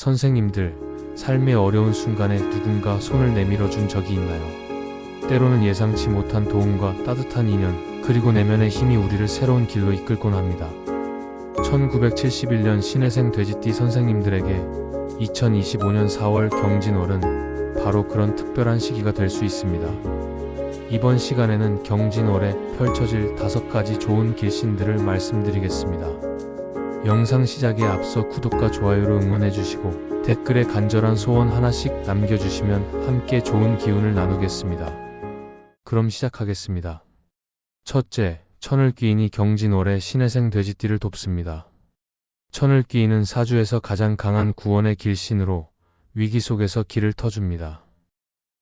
선생님들, 삶의 어려운 순간에 누군가 손을 내밀어 준 적이 있나요? 때로는 예상치 못한 도움과 따뜻한 인연, 그리고 내면의 힘이 우리를 새로운 길로 이끌곤 합니다. 1971년 신혜생 돼지띠 선생님들에게 2025년 4월 경진월은 바로 그런 특별한 시기가 될 수 있습니다. 이번 시간에는 경진월에 펼쳐질 다섯 가지 좋은 길신들을 말씀드리겠습니다. 영상 시작에 앞서 구독과 좋아요로 응원해 주시고 댓글에 간절한 소원 하나씩 남겨주시면 함께 좋은 기운을 나누겠습니다. 그럼 시작하겠습니다. 첫째, 천을귀인이 경진월에 신혜생 돼지띠를 돕습니다. 천을귀인은 사주에서 가장 강한 구원의 길신으로 위기 속에서 길을 터줍니다.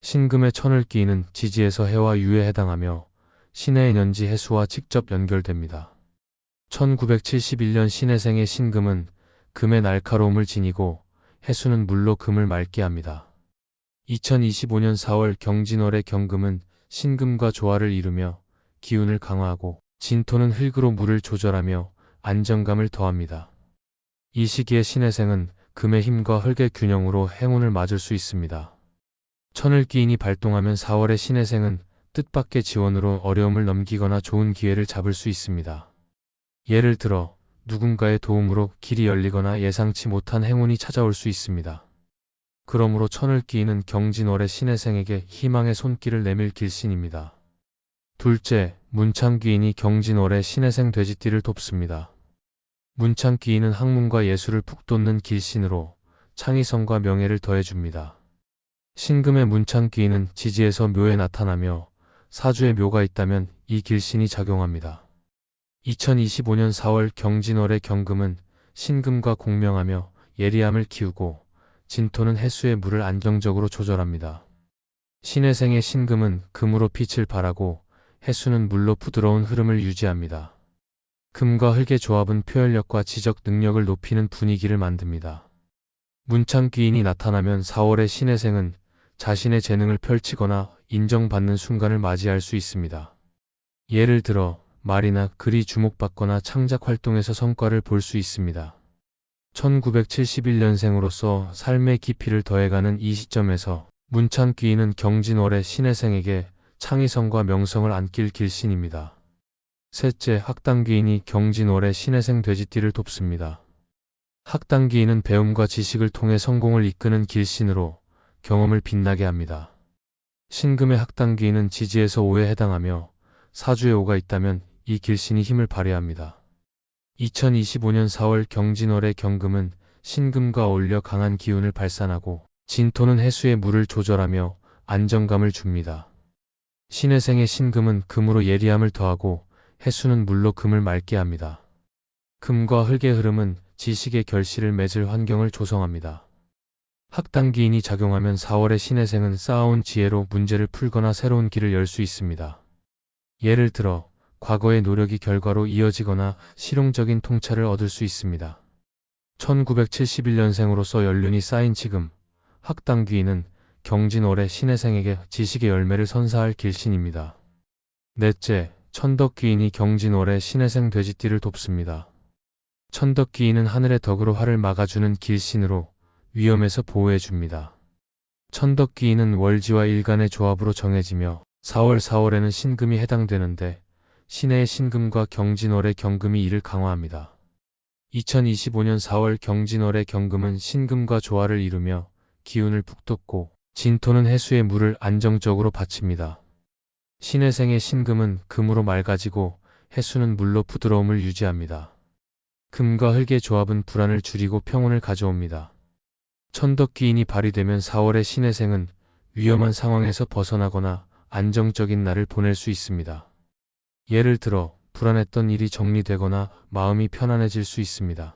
신금의 천을귀인은 지지에서 해와 유에 해당하며 신의 년지 해수와 직접 연결됩니다. 1971년 신혜생의 신금은 금의 날카로움을 지니고 해수는 물로 금을 맑게 합니다. 2025년 4월 경진월의 경금은 신금과 조화를 이루며 기운을 강화하고 진토는 흙으로 물을 조절하며 안정감을 더합니다. 이 시기에 신혜생은 금의 힘과 흙의 균형으로 행운을 맞을 수 있습니다. 천을 기인이 발동하면 4월의 신혜생은 뜻밖의 지원으로 어려움을 넘기거나 좋은 기회를 잡을 수 있습니다. 예를 들어 누군가의 도움으로 길이 열리거나 예상치 못한 행운이 찾아올 수 있습니다. 그러므로 천을 끼이는 경진월의 신혜생에게 희망의 손길을 내밀 길신입니다. 둘째, 문창귀인이 경진월의 신혜생 돼지띠를 돕습니다. 문창귀인은 학문과 예술을 푹 돋는 길신으로 창의성과 명예를 더해줍니다. 신금의 문창귀인은 지지에서 묘에 나타나며 사주에 묘가 있다면 이 길신이 작용합니다. 2025년 4월 경진월의 경금은 신금과 공명하며 예리함을 키우고 진토는 해수의 물을 안정적으로 조절합니다. 신혜생의 신금은 금으로 빛을 발하고 해수는 물로 부드러운 흐름을 유지합니다. 금과 흙의 조합은 표현력과 지적 능력을 높이는 분위기를 만듭니다. 문창 귀인이 나타나면 4월의 신혜생은 자신의 재능을 펼치거나 인정받는 순간을 맞이할 수 있습니다. 예를 들어 말이나 글이 주목받거나 창작 활동에서 성과를 볼 수 있습니다. 1971년생으로서 삶의 깊이를 더해가는 이 시점에서 문창귀인은 경진월의 신혜생에게 창의성과 명성을 안길 길신입니다. 셋째, 학당 귀인이 경진월의 신혜생 돼지띠를 돕습니다. 학당 귀인은 배움과 지식을 통해 성공을 이끄는 길신으로 경험을 빛나게 합니다. 신금의 학당 귀인은 지지에서 오에 해당하며 사주에 오가 있다면 이 길신이 힘을 발휘 합니다. 2025년 4월 경진월의 경금은 신금과 어울려 강한 기운을 발산하고 진토는 해수의 물을 조절하며 안정감을 줍니다. 신혜생의 신금은 금으로 예리함을 더하고 해수는 물로 금을 맑게 합니다. 금과 흙의 흐름은 지식의 결실을 맺을 환경을 조성합니다. 학당기인이 작용하면 4월의 신혜생은 쌓아온 지혜로 문제를 풀거나 새로운 길을 열 수 있습니다. 예를 들어 과거의 노력이 결과로 이어지거나 실용적인 통찰을 얻을 수 있습니다. 1971년생으로서 연륜이 쌓인 지금 학당 귀인은 경진월의 신혜생에게 지식의 열매를 선사할 길신입니다. 넷째, 천덕 귀인이 경진월의 신혜생 돼지띠를 돕습니다. 천덕 귀인은 하늘의 덕으로 화를 막아주는 길신으로 위험에서 보호해줍니다. 천덕 귀인은 월지와 일간의 조합으로 정해지며 4월 4월에는 신금이 해당되는데 신해의 신금과 경진월의 경금이 이를 강화합니다. 2025년 4월 경진월의 경금은 신금과 조화를 이루며 기운을 북돋고 진토는 해수의 물을 안정적으로 바칩니다. 신혜생의 신금은 금으로 맑아지고 해수는 물로 부드러움을 유지합니다. 금과 흙의 조합은 불안을 줄이고 평온을 가져옵니다. 천덕기인이 발휘되면 4월의 신혜생은 위험한 상황에서 벗어나거나 안정적인 날을 보낼 수 있습니다. 예를 들어 불안했던 일이 정리되거나 마음이 편안해질 수 있습니다.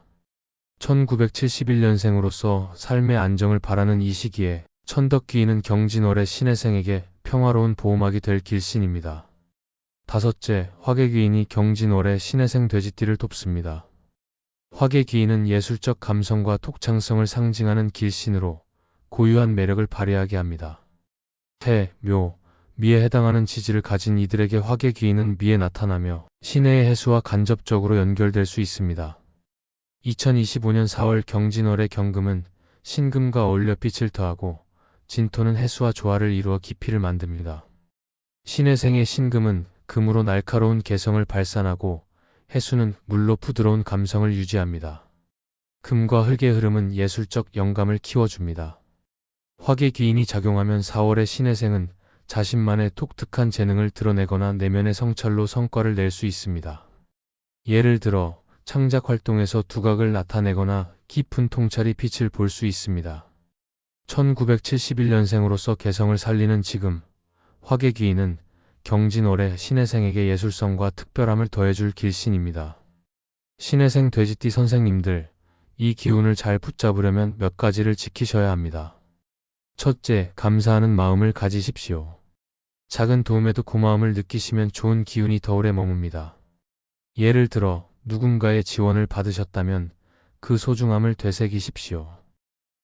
1971년생으로서 삶의 안정을 바라는 이 시기에 천덕기인은 경진월의 신혜생에게 평화로운 보호막이 될 길신입니다. 다섯째, 화계귀인이 경진월의 신혜생 돼지띠를 돕습니다. 화계귀인은 예술적 감성과 독창성을 상징하는 길신으로 고유한 매력을 발휘하게 합니다. 해, 묘, 미에 해당하는 지지를 가진 이들에게 화계귀인은 미에 나타나며 신해의 해수와 간접적으로 연결될 수 있습니다. 2025년 4월 경진월의 경금은 신금과 어울려 빛을 더하고 진토는 해수와 조화를 이루어 깊이를 만듭니다. 신의 생의 신금은 금으로 날카로운 개성을 발산하고 해수는 물로 부드러운 감성을 유지합니다. 금과 흙의 흐름은 예술적 영감을 키워줍니다. 화계 기인이 작용하면 4월의 신의 생은 자신만의 독특한 재능을 드러내거나 내면의 성찰로 성과를 낼 수 있습니다. 예를 들어 창작 활동에서 두각을 나타내거나 깊은 통찰이 빛을 볼 수 있습니다. 1971년생으로서 개성을 살리는 지금 화계기인은 경진월의 신혜생에게 예술성과 특별함을 더해줄 길신입니다. 신혜생 돼지띠 선생님들, 이 기운을 잘 붙잡으려면 몇 가지를 지키셔야 합니다. 첫째, 감사하는 마음을 가지십시오. 작은 도움에도 고마움을 느끼시면 좋은 기운이 더 오래 머뭅니다. 예를 들어 누군가의 지원을 받으셨다면 그 소중함을 되새기십시오.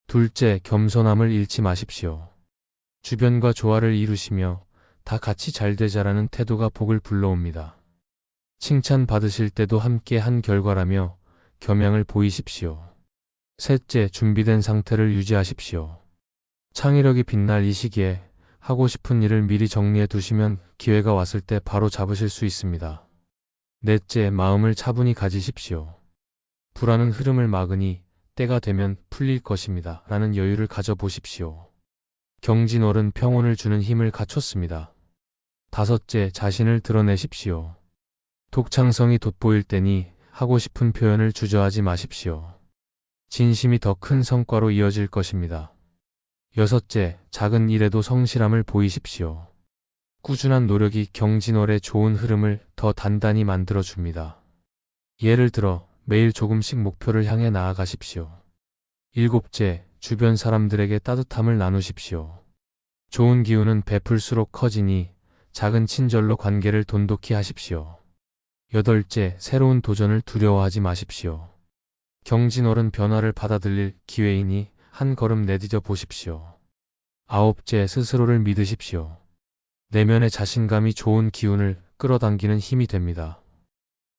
둘째, 겸손함을 잃지 마십시오. 주변과 조화를 이루시며 다 같이 잘 되자라는 태도가 복을 불러옵니다. 칭찬 받으실 때도 함께 한 결과라며 겸양을 보이십시오. 셋째, 준비된 상태를 유지하십시오. 창의력이 빛날 이 시기에 하고 싶은 일을 미리 정리해 두시면 기회가 왔을 때 바로 잡으실 수 있습니다. 넷째, 마음을 차분히 가지십시오. 불안은 흐름을 막으니 때가 되면 풀릴 것입니다. 라는 여유를 가져보십시오. 경진월은 평온을 주는 힘을 갖췄습니다. 다섯째, 자신을 드러내십시오. 독창성이 돋보일 때니 하고 싶은 표현을 주저하지 마십시오. 진심이 더 큰 성과로 이어질 것입니다. 여섯째, 작은 일에도 성실함을 보이십시오. 꾸준한 노력이 경진월의 좋은 흐름을 더 단단히 만들어줍니다. 예를 들어, 매일 조금씩 목표를 향해 나아가십시오. 일곱째, 주변 사람들에게 따뜻함을 나누십시오. 좋은 기운은 베풀수록 커지니 작은 친절로 관계를 돈독히 하십시오. 여덟째, 새로운 도전을 두려워하지 마십시오. 경진월은 변화를 받아들일 기회이니 한 걸음 내디뎌 보십시오. 아홉째, 스스로를 믿으십시오. 내면의 자신감이 좋은 기운을 끌어당기는 힘이 됩니다.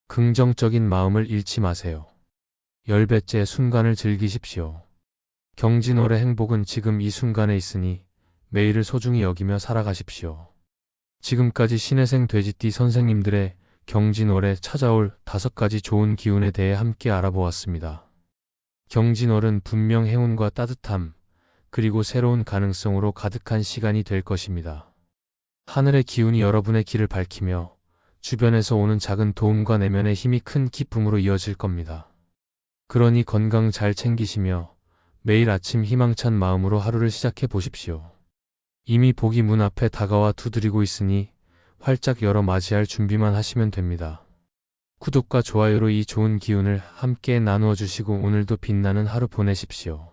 긍정적인 마음을 잃지 마세요. 열배째 순간을 즐기십시오. 경진월의 행복은 지금 이 순간에 있으니 매일을 소중히 여기며 살아가십시오. 지금까지 신혜생 돼지띠 선생님들의 경진월에 찾아올 다섯 가지 좋은 기운에 대해 함께 알아보았습니다. 경진월은 분명 행운과 따뜻함, 그리고 새로운 가능성으로 가득한 시간이 될 것입니다. 하늘의 기운이 여러분의 길을 밝히며 주변에서 오는 작은 도움과 내면의 힘이 큰 기쁨으로 이어질 겁니다. 그러니 건강 잘 챙기시며 매일 아침 희망찬 마음으로 하루를 시작해 보십시오. 이미 복이 문 앞에 다가와 두드리고 있으니 활짝 열어 맞이할 준비만 하시면 됩니다. 구독과 좋아요로 이 좋은 기운을 함께 나누어 주시고 오늘도 빛나는 하루 보내십시오.